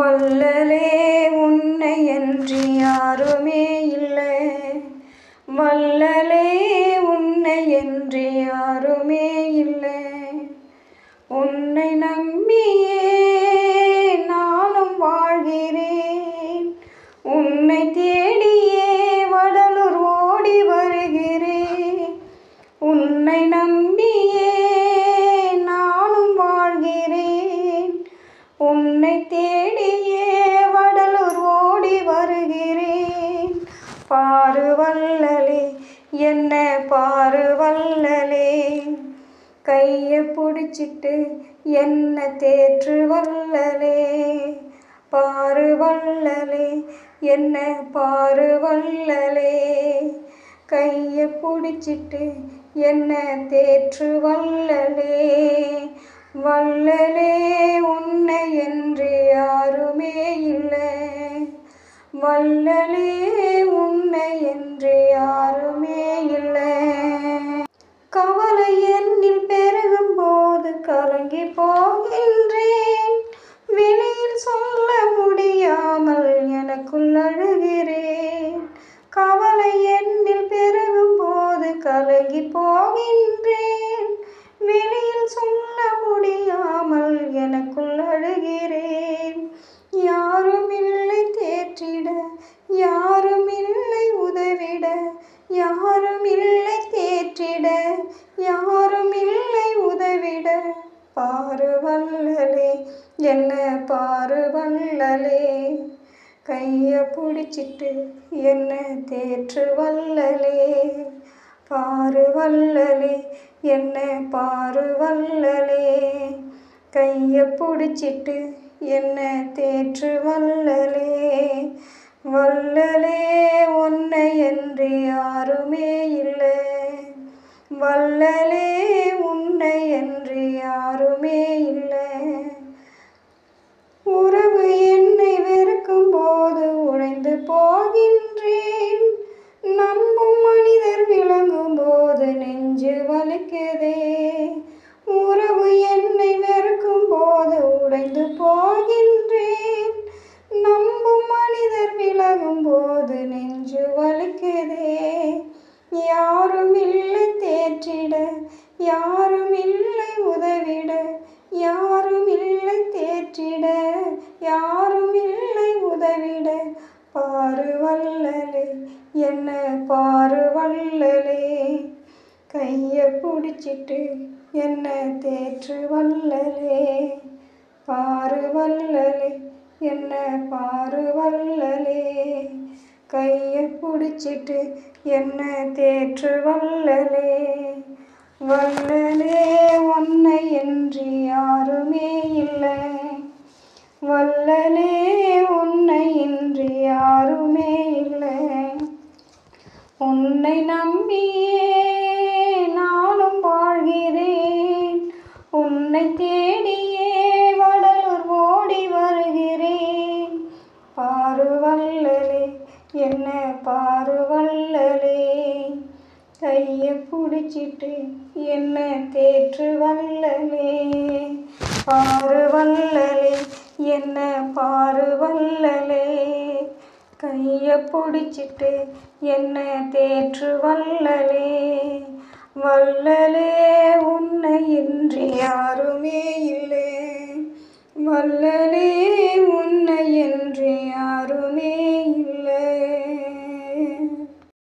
வல்லலே உன்னை என்று யாருமே இல்லை. வல்லலே உன்னை என்று யாருமே இல்லை. உன்னை நம்பியே நானும் வாழ்கிறேன். உன்னை தேடியே வடலூர் ஓடி வருகிறேன். உன்னை நம்பியே நானும் வாழ்கிறேன். உன்னை தேடி பாரு கையை பிடிச்சிட்டு என்ன தேற்று வல்லலே பாரு வல்லலே என்ன பாரு வல்லலே கையை பிடிச்சிட்டு என்ன தேற்று வல்லலே வல்லலே உன்னை என்று யாருமே இல்லை. வல்லலே பாரு வள்ளலே என்ன பாரு வள்ளலே? கைய பிடிச்சிட்டு என்ன தேற்று வல்லலே பாரு வள்ளலே என்ன பாரு வள்ளலே? கைய பிடிச்சிட்டு என்ன தேற்று வல்லலே வல்லலே உன்னை என்று யாருமே இல்லை. வல்லலே உன்னை என்று போகின்றேன். என்ன பாரு வள்ளலே. கையை பிடிச்சிட்டு என்ன தேற்று வள்ளலே. பாரு வள்ளலே என்ன பாரு வள்ளலே. கையை பிடிச்சிட்டு என்ன தேற்று வள்ளலே. வள்ளலே ஒன்னை என்று யாருமே இல்லை. வள்ளலே உன்னை நம்பியே நானும் வாழ்கிறேன். உன்னை தேடியே வடலூர் ஓடி வருகிறேன். பாருவல்லலே என்ன பாருவல்லலே கையை பிடிச்சிட்டு என்ன தேற்று வல்லலே பாருவல்லலே என்ன பாருவல்லலே கையை பிடிச்சிட்டு என்ன தேற்று வள்ளலே வள்ளலே உன்னை இன்றி யாருமே இல்லை. வல்லலே